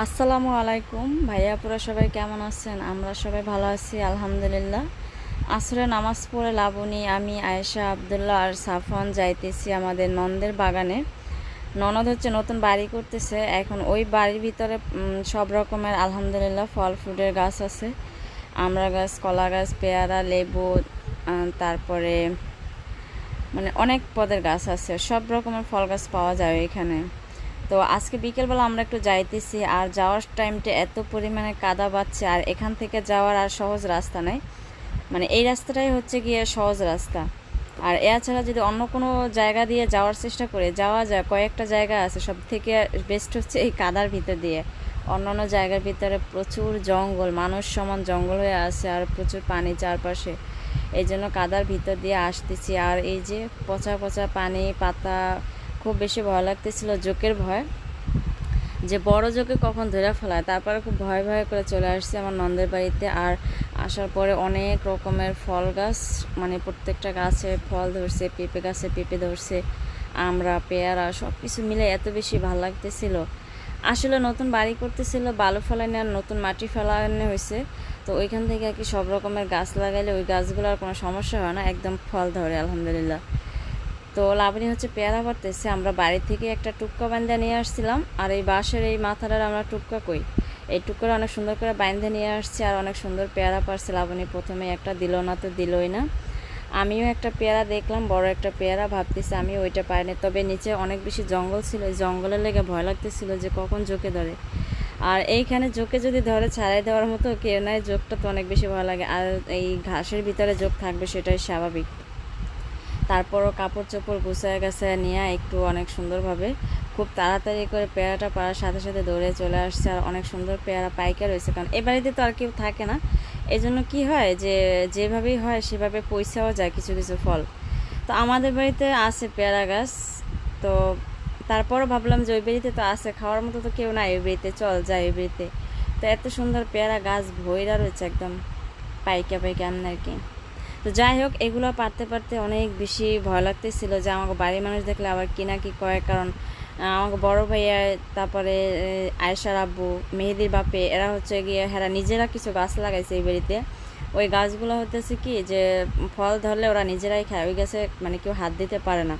আসসালামু আলাইকুম। ভাইয়া পুরা সবাই কেমন আছেন? আমরা সবাই ভালো আছি, আলহামদুলিল্লাহ। আসরে নামাজ পড়ে লাবণী আমি আয়েশা আবদুল্লাহ আর সাফন যাইতেছি আমাদের নন্দের বাগানে। ননদ হচ্ছে নতুন বাড়ি করতেছে। এখন ওই বাড়ির ভিতরে সব রকমের আলহামদুলিল্লাহ ফল ফ্রুটের গাছ আছে। আমড়া গাছ, কলা গাছ, পেয়ারা, লেবু তারপরে মানে অনেক পদের গাছ আছে। সব রকমের ফল গাছ পাওয়া যায় এখানে। তো আজকে বিকেলবেলা আমরা একটু যাইতেছি, আর যাওয়ার টাইমটা এত পরিমাণে কাদা বাচ্ছে, আর এখান থেকে যাওয়ার আর সহজ রাস্তা নাই। মানে এই রাস্তাটাই হচ্ছে গিয়ে সহজ রাস্তা। আর এছাড়া যদি অন্য কোনো জায়গা দিয়ে যাওয়ার চেষ্টা করে, যাওয়া যায়, কয়েকটা জায়গা আছে সব থেকে বেস্ট হচ্ছে এই কাদার ভিতর দিয়ে। অন্যান্য জায়গার ভিতরে প্রচুর জঙ্গল, মানুষ সমান জঙ্গল হয়ে আছে, আর প্রচুর পানি চারপাশে। এই জন্য কাদার ভিতর দিয়ে আসতেছি, আর এই যে পচা পচা পানি, পাতা খুব বেশি ভয় লাগতেছিল, জোকের ভয়। যে বড় জোকে কখন ধরে ফেলায়, তারপরে খুব ভয় ভয় করে চলে আসছি আমার নন্দের বাড়িতে। আর আসার পরে অনেক রকমের ফল গাছ মানে প্রত্যেকটা গাছে ফল ধরছে, পেঁপে গাছে পেঁপে ধরছে, আমরা, পেয়ারা সব কিছু মিলে এত বেশি ভালো লাগতেছিল। আসলে নতুন বাড়ি করতেছিল, বালু ফেলানো আর নতুন মাটি ফেলানো হয়েছে। তো ওইখান থেকে আর কি সব রকমের গাছ লাগাইলে ওই গাছগুলোর কোনো সমস্যা হয় না, একদম ফল ধরে, আলহামদুলিল্লাহ। তো লাবণী হচ্ছে পেয়ারা পারতেছে আমরা বাড়ি থেকে একটা টুক্কা বান্ধা নিয়ে আসছিলাম, আর এই বাঁশের এই মাথাটার আমরা টুক্কা কই? এই টুকরা অনেক সুন্দর করে বাইন্ধে নিয়ে আসছি, আর অনেক সুন্দর পেয়ারা পারছে, লাবণী প্রথমে একটা দিল না তো দিলই না। আমিও একটা পেয়ারা দেখলাম, বড় একটা পেয়ারা, ভাবতেছি আমি ওইটা পাইনি, তবে নিচে অনেক বেশি জঙ্গল ছিল জঙ্গলের লেগে ভয় লাগতেছিল যে কখন জোকে ধরে। আর এইখানে জোকে যদি ধরে, ছাড়াই দেওয়ার মতো কেউ নাই জোকটা তো অনেক বেশি ভয় লাগে, আর এই ঘাসের ভিতরে জোক থাকবে সেটাই স্বাভাবিক। তারপরও কাপড় চোপড় গুছায় গেছে নিয়ে একটু অনেক সুন্দরভাবে। খুব তাড়াতাড়ি করে পেয়ারাটা পাড়ার সাথে সাথে দৌড়ে চলে আসছে আর অনেক সুন্দর পেয়ারা পাইকার রয়েছে কারণ এ বাড়িতে তো আর কেউ থাকে না। এই জন্য কী হয় যে, যেভাবেই হয় সেভাবে পয়সাও যায় কিছু কিছু ফল। তো আমাদের বাড়িতে আছে পেয়ারা গাছ, তো তারপরও ভাবলাম যে ওই বাড়িতে তো আছে, খাওয়ার মতো তো কেউ নাই, ওই বাড়িতে চল যায় ওই বাড়িতে। তো এত সুন্দর পেয়ারা গাছ ভৈরা রয়েছে একদম, পাইকা পাইকা আর কি। তো যাই হোক, এগুলো পারতে পারতে অনেক বেশি ভয় লাগতেছিল যে আমাকে বাড়ির মানুষ দেখলে আবার কি না কি কয় কারণ আমাকে বড় ভাইয়া, তারপরে আয়েশার আব্বু, মেহেদির বাপে, এরা হচ্ছে গিয়ে, হেরা নিজেরা কিছু গাছ লাগাইছে এই বাড়িতে। ওই গাছগুলো হতেছে কি যে, ফল ধরলে ওরা নিজেরাই খায়, ওই গাছে মানে কেউ হাত দিতে পারে না।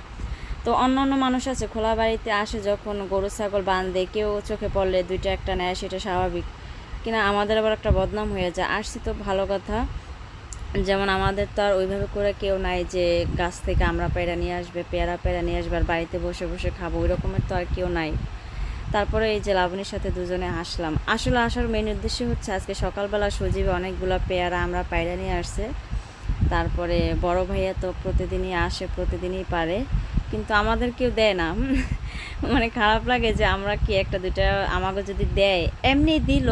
তো অন্য অন্য মানুষ আছে, খোলা বাড়িতে আসে যখন গরু, ছাগল বাঁধে, কেউ চোখে পড়লে দুইটা একটা নেয়, সেটা স্বাভাবিক। কিনা আমাদের আবার একটা বদনাম হয়ে যায়। আসছি তো ভালো কথা। যেমন আমাদের তো আর ওইভাবে করে কেউ নাই যে গাছ থেকে আমরা পেয়ারা নিয়ে আসবে, পেয়ারা পেয়ারা নিয়ে আসবে আর বাড়িতে বসে বসে খাব ওই রকমের তো আর কেউ নাই। তারপরে এই যে লাবণীর সাথে দুজনে আসলাম আসলে আসার মেন উদ্দেশ্য হচ্ছে আজকে সকালবেলা সজীবে অনেকগুলো পেয়ারা আমরা পায়রা নিয়ে আসছে। তারপরে বড় ভাইয়া তো প্রতিদিনই আসে, প্রতিদিনই পারে। কিন্তু আমাদের কেউ দেয় না। মানে খারাপ লাগে যে আমরা কি একটা দুইটা আমাকে যদি দেয়, এমনি দিল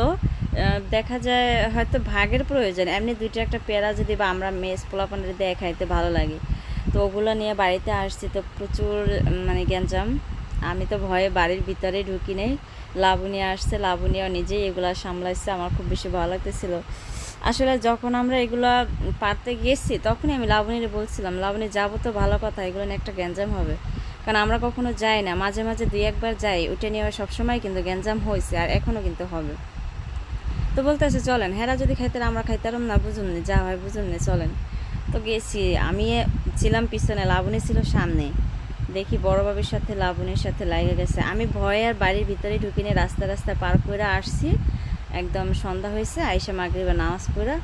দেখা যায় হয়তো ভাগের প্রয়োজন। এমনি দুইটা একটা পেয়ারা যদি বা আমরা মেস পোলাপানের দেয় খাইতে ভালো লাগে। তো ওগুলো নিয়ে বাড়িতে আসছি তো প্রচুর মানে গ্যাঞ্জাম। আমি তো ভয়ে বাড়ির ভিতরে ঢুকি নেই। লাবণী আসছে, লাবণীও নিজেই এগুলা সামলাইছে, আমার খুব বেশি ভালো লাগতেছিল। আসলে যখন আমরা এগুলা পারতে গেছি, তখনই আমি লাবণীরে বলছিলাম, লাবণী, যাব তো ভালো কথা, এগুলো নিয়ে একটা গ্যাঞ্জাম হবে। কারণ আমরা কখনো যাই না, মাঝে মাঝে দুই একবার যাই ওটা নিয়ে সবসময় কিন্তু গ্যাঞ্জাম হয়েছে আর এখনও কিন্তু হবে। তো বলতেছে চলেন, হেরা যদি খাইতাম আমরা খাইতাম না, বুঝুন নি, যা হয় বুঝুন নি, চলেন। তো গেছি, আমি ছিলাম পিছনে, লাবণী ছিল সামনে। দেখি বড় বাবির সাথে, লাবণীর সাথে লাগে গেছে। আমি ভয়ে আর বাড়ির ভিতরে ঢুকিনি রাস্তা রাস্তা পার করে আসছি। একদম সন্ধ্যা হয়েছে আইসা মাগরিবে নামাজ পড়া।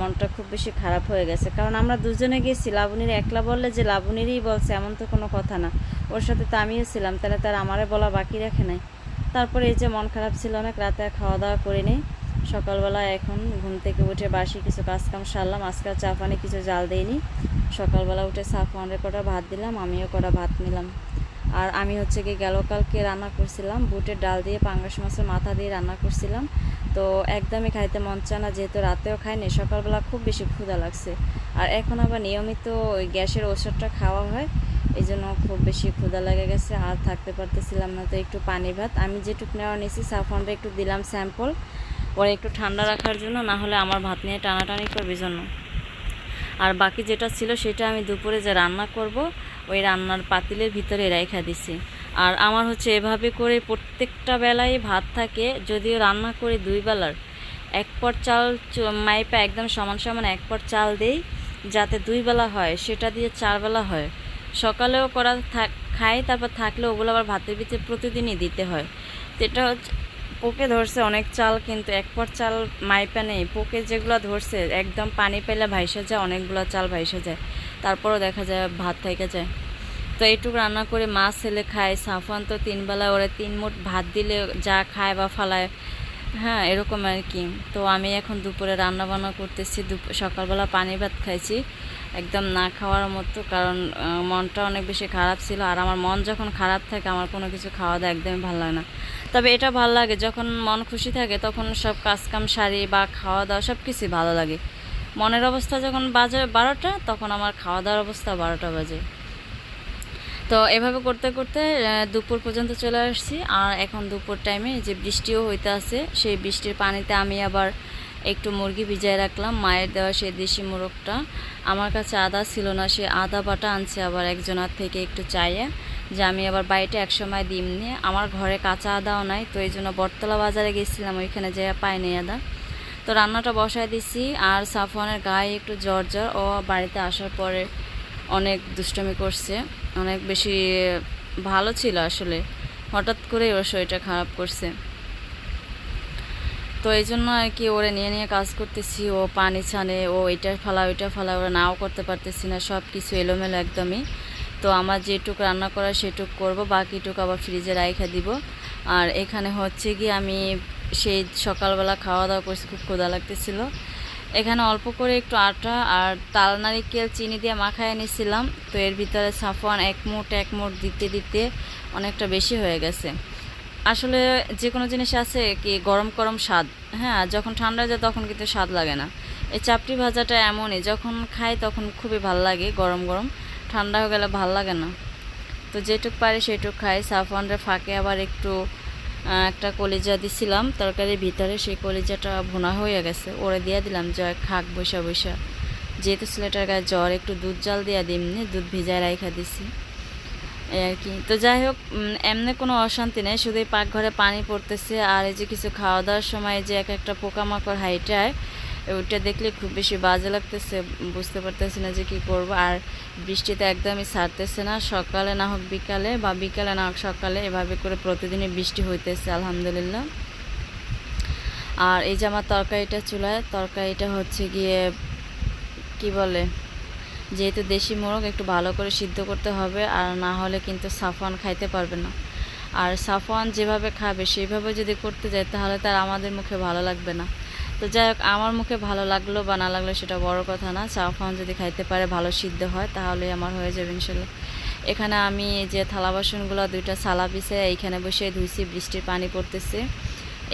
মনটা খুব বেশি খারাপ হয়ে গেছে। কারণ আমরা দুজনে গেছি, লাবণীর একলা বললে যে লাবণীরই বলছে, এমন তো কোনো কথা না। ওর সাথে তো আমিও ছিলাম, তাহলে তার আমারে বলা বাকি রাখে নাই। তারপরে এই যে মন খারাপ ছিল অনেক, রাতে খাওয়া দাওয়া করে নেই সকালবেলা এখন ঘুম থেকে উঠে বাসি কিছু কাজকাম সারলাম। আজকাল চা পানি কিছু জাল দেইনি। সকালবেলা উঠে সাফওয়ানের কটা ভাত দিলাম, আমিও কটা ভাত নিলাম। আর আমি হচ্ছে কি গেল কালকে রান্না করছিলাম, বুটের ডাল দিয়ে পাঙ্গাস মাছের মাথা দিয়ে রান্না করছিলাম। তো একদমই খাইতে মন চায় না, যেহেতু রাতেও খাইনি সকালবেলা খুব বেশি ক্ষুধা লাগছে। আর এখন আবার নিয়মিত ওই গ্যাসের ওষুধটা খাওয়া হয় এই জন্য খুব বেশি ক্ষুধা লেগে গেছে, আর থাকতে পারতেছিলাম না। তো একটু পানি ভাত, আমি যেটুকু নেওয়া নিয়েছি সাফনটা একটু দিলাম স্যাম্পল। ওরা একটু ঠান্ডা রাখার জন্য, না হলে আমার ভাত নিয়ে টানাটানি করবে জন্য। আর বাকি যেটা ছিল সেটা আমি দুপুরে যে রান্না করব, ওই রান্নার পাতিলের ভিতরে রেখা দিছি। আর আমার হচ্ছে এভাবে করে প্রত্যেকটা বেলায় ভাত থাকে, যদিও রান্না করি দুই বেলার। এক পট চাল মাইপা একদম সমান সমান এক পট চাল দেই, যাতে দুই বেলা হয়, সেটা দিয়ে চার বেলা হয়। সকালেও করা থাক, খাই, তারপর থাকলে ওগুলো আবার ভাতের ভিতরে প্রতিদিনই দিতে হয়। এটা হচ্ছে পোকে ধরছে অনেক চাল, কিন্তু এক পট চাল মাইপা নেই। পোকে যেগুলো ধরছে, একদম পানি পেলে ভাইসে যায়, অনেকগুলো চাল ভাইসে যায়। তারপরও দেখা যায় ভাত থেকে যায়। তো এইটুকু রান্না করে মাছ ছেলে খায়। সাফান তো তিনবেলা ওরা তিন মুঠ ভাত দিলে যা খায় বা ফালায় হ্যাঁ এরকম আর কি। তো আমি এখন দুপুরে রান্না বান্না করতেছি সকালবেলা পানি ভাত খাইছি। একদম না খাওয়ার মতো, কারণ মনটা অনেক বেশি খারাপ ছিল। আর আমার মন যখন খারাপ থাকে, আমার কোনো কিছু খাওয়া দাওয়া একদমই ভালো লাগে না। তবে এটা ভালো লাগে, যখন মন খুশি থাকে, তখন সব কাজকাম সারি বা খাওয়া দাওয়া সব কিছুই ভালো লাগে। মনের অবস্থা যখন বাজে বারোটা, তখন আমার খাওয়া দাওয়ার অবস্থা বারোটা বাজে। তো এভাবে করতে করতে দুপুর পর্যন্ত চলে আসছি। আর এখন দুপুর টাইমে যে বৃষ্টিও হইতে আছে, সেই বৃষ্টির পানিতে আমি আবার একটু মুরগি ভিজায় রাখলাম। মায়ের দেওয়া সেই দেশি মোরগটা। আমার কাছে আদা ছিল না, সে আদা বাটা আনছে আবার একজনার থেকে একটু চাইয়ে, যে আমি আবার বাড়িতে একসময় ডিম নিয়ে। আমার ঘরে কাঁচা আদাও নাই, তো এই জন্য বটতলা বাজারে গেছিলাম, ওইখানে যে পাইনি আদা। তো রান্নাটা বসায় দিছি, আর সাফওয়ানের গায়ে একটু জ্বর জ্বর ও বাড়িতে আসার পরে অনেক দুষ্টমি করছে, অনেক বেশি ভালো ছিল আসলে। হঠাৎ করেই ওর শরীরটা খারাপ করছে। তো এই জন্য আর কি ওরে নিয়ে নিয়ে কাজ করতেছি, ও পানি ছানে, ও এটা ফালা, ওইটা ফালা, ওরা নাও করতে পারতেছি না সব কিছু এলোমেলো একদমই। তো আমার যেটুক রান্না করা সেটুক করব, বাকিটুক আবার ফ্রিজে রাইখা দিব। আর এখানে হচ্ছে কি আমি সেই সকালবেলা খাওয়া দাওয়া করছি, খুব ক্ষুধা লাগতেছিল। এখানে অল্প করে একটু আটা আর তাল নারিকেল, চিনি দিয়ে মাখায় নিয়েছিলাম তো এর ভিতরে সাফওয়ান এক মুঠ এক মুঠ দিতে দিতে অনেকটা বেশি হয়ে গেছে। আসলে যে কোনো জিনিস আছে কি গরম গরম স্বাদ। হ্যাঁ যখন ঠান্ডা যায় তখন কিন্তু স্বাদ লাগে না। এই চাপটি ভাজাটা এমনই, যখন খাই তখন খুবই ভালো লাগে গরম গরম। ঠান্ডা হয়ে গেলে ভালো লাগে না। তো যেটুক পারি সেটুক খাই। সাফওয়ানরা ফাঁকে আবার একটু একটা কলিজা দিছিলাম, তরকারির ভিতরে সেই কলিজাটা ভোনা হয়ে গেছে। ওরে দিয়ে দিলাম, জয় খাক, বৈশা বৈশা। যেহেতু ছেলেটার গায়ে জ্বর, একটু দুধ জল দিয়ে দিমনি দুধ ভিজায় রাইখা দিছি। এই আর কি। তো যাই হোক এমনি কোনো অশান্তি নেই, শুধু এই পাকঘরে পানি পড়তেছে, আর এই যে কিছু খাওয়া দাওয়ার সময় যে এক একটা পোকামাকড় হাইটায় ওইটা দেখলে খুব বেশি বাজে লাগতেছে, বুঝতে পারতেছি না যে কি করব। আর বৃষ্টিতে একদমই ছাড়তেছে না, সকালে না হোক বিকালে বা বিকালে না হোক সকালে এভাবে করে প্রতিদিনই বৃষ্টি হইতেছে, আলহামদুলিল্লাহ। আর এই যে আমার তরকারিটা চুলায়, তরকারিটা হচ্ছে গিয়ে, কি বলে, যেহেতু দেশি মোরগ, একটু ভালো করে সিদ্ধ করতে হবে, আর না হলে কিন্তু সাফওয়ান খাইতে পারবে না। আর সাফওয়ান যেভাবে খাবে, সেইভাবে যদি করতে যায়, তাহলে তার আমাদের মুখে ভালো লাগবে না। তো যাই হোক, আমার মুখে ভালো লাগল বা না লাগল সেটা বড় কথা না। সাফওয়ান যদি খাইতে পারে, ভালো সিদ্ধ হয় তাহলে আমার হয়ে যাবে ইনশাল্লাহ। এখানে আমি যে থালা বাসনগুলো, দুইটা সালা পিছে এইখানে বসে ধুইছি, বৃষ্টির পানি পড়তেছে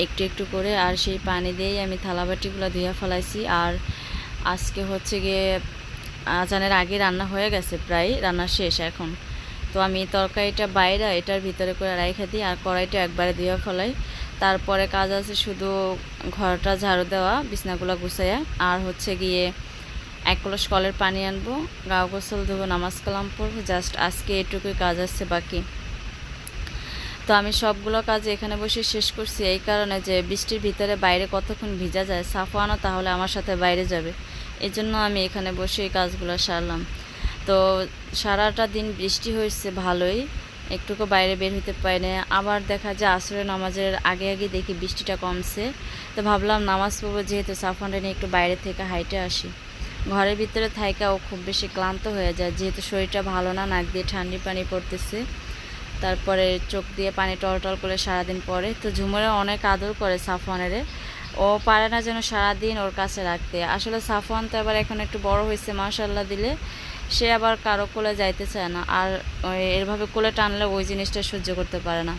একটু একটু করে। আর সেই পানি দিয়েই আমি থালা বাটিগুলো ধুয়ে ফেলাইছি। আর আজকে হচ্ছে গিয়ে আজানের আগে রান্না হয়ে গেছে প্রায়, রান্না শেষ এখন। তো আমি তরকারিটা বাইরে এটার ভিতরে করে রাইখা দিই, আর কড়াইটা একবারে ধুয়ে ফেলাই। তারপরে কাজ আছে শুধু ঘরটা ঝাড়ু দেওয়া, বিছনাগুলো গুছাইয়া। আর হচ্ছে গিয়ে এক কলস কলের পানি আনব, গাও গোসল দেবো নামাজ কালাম পড়ব, জাস্ট আজকে এটুকুই কাজ আছে বাকি। তো আমি সবগুলো কাজ এখানে বসে শেষ করছি, এই কারণে যে বৃষ্টির ভিতরে বাইরে কতক্ষণ ভিজা যায়, সাফওয়ানও তাহলে আমার সাথে বাইরে যাবে। এই জন্য আমি এখানে বসে এই কাজগুলো সারলাম। তো সারাটা দিন বৃষ্টি হয়েছে ভালোই। একটুকু বাইরে বের হতে পারি না আবার দেখা যায় আসরে নামাজের আগে আগে দেখি বৃষ্টিটা কমছে। তো ভাবলাম নামাজ পড়ব, যেহেতু সাফওয়ানটা নিয়ে একটু বাইরে থেকে হাইটে আসি। ঘরের ভিতরে থাইকা ও খুব বেশি ক্লান্ত হয়ে যায়, যেহেতু শরীরটা ভালো না, নাক দিয়ে ঠান্ডি পানি পড়তেছে। তারপরে চোখ দিয়ে পানি টলটল করে সারাদিন পরে তো ঝুমুরে অনেক আদর করে সাফওয়ানেরে। ও পারে না যেন সারাদিন ওর কাছে রাখতে। আসলে সাফওয়ান তো এবার এখন একটু বড় হয়েছে মাশাল্লাহ দিলে। সে আবার কারও কোলে যাইতে চায় না। আর, ওই, এভাবে কোলে টানলে ওই জিনিসটা সহ্য করতে পারে না।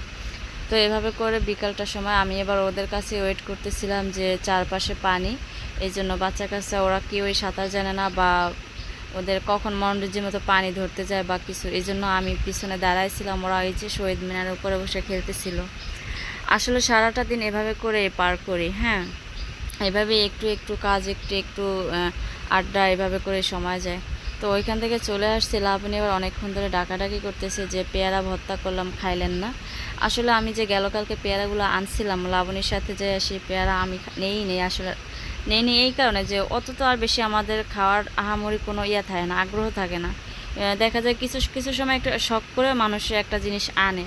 তো এভাবে করে বিকালটার সময় আমি এবার ওদের কাছে ওয়েট করতেছিলাম যে চারপাশে পানি। এই জন্য বাচ্চা কাচ্চা ওরা কেউই সাঁতার জানে না বা ওদের কখন মনোরঞ্জের মতো পানি ধরতে যায় বা কিছু। এই জন্য আমি পিছনে দাঁড়াইছিলাম। ওরা এই যে শহীদ মিনারের উপরে বসে খেলতেছিল। আসলে সারাটা দিন এভাবে করে পার করি হ্যাঁ। এভাবে একটু একটু কাজ, একটু একটু আড্ডা, এভাবে করে সময় যায়। তো ওইখান থেকে চলে আসছি লাবণী এবার অনেকক্ষণ ধরে ডাকাডাকি করতেছে যে পেয়ারা ভর্তা করলাম, খাইলেন না। আসলে আমি যে গেল কালকে পেয়ারাগুলো আনছিলাম, লাবণীর সাথে যে সেই পেয়ারা আমি নেই নেই, আসলে নেই নেই, এই কারণে যে অত তো আর বেশি আমাদের খাওয়ার আহামরি কোনো ইয়ে থাকে না, আগ্রহ থাকে না। দেখা যায় কিছু কিছু সময় একটা শখ করে মানুষে একটা জিনিস আনে।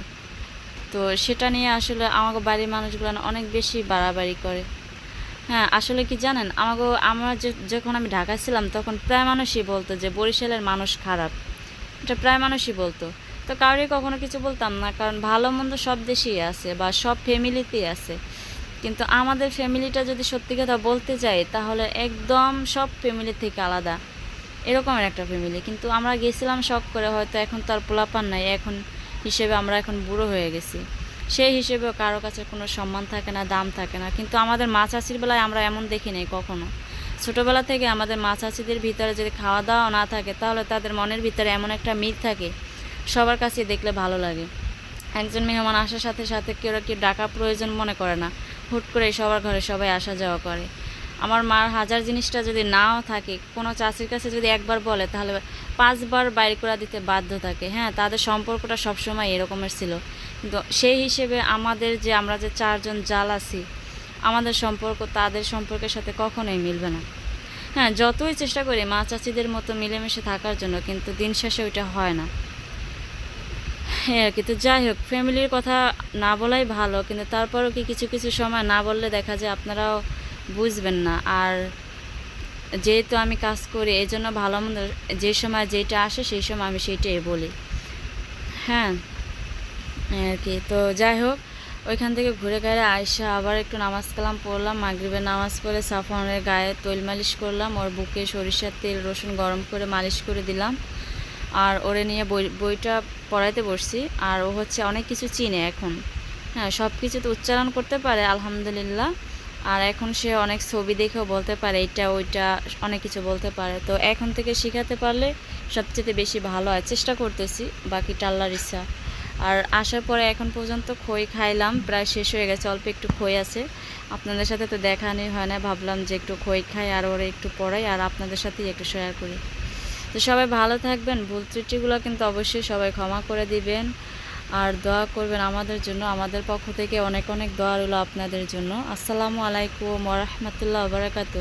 তো সেটা নিয়ে আসলে আমাকে বাড়ির মানুষগুলো অনেক বেশি বাড়াবাড়ি করে। হ্যাঁ আসলে কি জানেন? আমাকে আমরা যখন আমি ঢাকায় ছিলাম, তখন প্রায় মানুষই বলতো যে, বরিশালের মানুষ খারাপ। এটা প্রায় মানুষই বলতো। তো কাউরই কখনো কিছু বলতাম না, কারণ ভালো মন্দ সব দেশেই আছে বা সব ফ্যামিলিতেই আছে। কিন্তু আমাদের ফ্যামিলিটা যদি সত্যি কথা বলতে যাই, তাহলে একদম সব ফ্যামিলি থেকে আলাদা। এরকমের একটা ফ্যামিলি কিন্তু আমরা গেছিলাম শখ করে, হয়তো এখন তো আর পোলাপান নাই। এখন হিসেবে আমরা এখন বুড়ো হয়ে গেছি। সেই হিসেবেও কারও কাছে কোনো সম্মান থাকে না, দাম থাকে না। কিন্তু আমাদের মা বেলায় আমরা এমন দেখি নেই কখনো। ছোটোবেলা থেকে আমাদের মা ভিতরে যদি খাওয়া দাওয়া না থাকে, তাহলে তাদের মনের ভিতরে এমন একটা মিল থাকে, সবার কাছে দেখলে ভালো লাগে। একজন মেহমান আসার সাথে সাথে কেউ কেউ ডাকা প্রয়োজন মনে করে না। হুট করে সবার ঘরে সবাই আসা যাওয়া করে। আমার মার হাজার জিনিসটা যদি নাও থাকে, কোনো চাষির কাছে যদি একবার বলে, তাহলে পাঁচবার বাইর করে দিতে বাধ্য থাকে। হ্যাঁ তাদের সম্পর্কটা সবসময় এরকমের ছিল। কিন্তু সেই হিসেবে আমাদের যে আমরা যে চারজন জাল আছি, আমাদের সম্পর্ক তাদের সম্পর্কের সাথে কখনোই মিলবে না। হ্যাঁ যতই চেষ্টা করি মা চাচিদের মতো মিলেমিশে থাকার জন্য, কিন্তু দিন শেষে ওইটা হয় না। হ্যাঁ আর কি তো যাই হোক ফ্যামিলির কথা না বলাই ভালো, কিন্তু তারপরও কি কিছু কিছু সময় না বললে দেখা যায় আপনারাও বুঝবেন না। আর যেহেতু আমি কাজ করি এই জন্য ভালো মন্দ যে সময় যেটা আসে, সেই সময় আমি সেইটাই বলি। হ্যাঁ আর কি। তো যাই হোক, ওইখান থেকে ঘুরে ঘুরে আয়সা আবার একটু নামাজ কালাম পড়লাম, মাগরিবের নামাজ পড়ে সাফনের গায়ে তৈল মালিশ করলাম, ওর বুকে সরিষার তেল, রসুন গরম করে মালিশ করে দিলাম। আর ওরে নিয়ে বই, বইটা পড়াইতে বসছি। আর ও হচ্ছে অনেক কিছু চিনে এখন। হ্যাঁ সব কিছু তো উচ্চারণ করতে পারে, আলহামদুলিল্লাহ। আর এখন সে অনেক ছবি দেখেও বলতে পারে এটা ওইটা, অনেক কিছু বলতে পারে। তো এখন থেকে শেখাতে পারলে সবচেয়ে বেশি ভালো হয়। চেষ্টা করতেছি বাকি টাল্লার ইচ্ছা। আর আসার পরে এখন পর্যন্ত খই খাইলাম, প্রায় শেষ হয়ে গেছে, অল্প একটু খই আছে। আপনাদের সাথে তো দেখানি হয় না, ভাবলাম যে একটু খই খাই আর ওরা একটু পড়াই আর আপনাদের সাথেই একটু শেয়ার করি। তো সবাই ভালো থাকবেন, ভুল ত্রুটিগুলো কিন্তু অবশ্যই সবাই ক্ষমা করে দিবেন। আর দোয়া করবেন আমাদের জন্য, আমাদের পক্ষ থেকে অনেক অনেক দোয়া রইল আপনাদের জন্য। আসসালামু আলাইকুম ওরহমতুল্লাহ বারাকাতু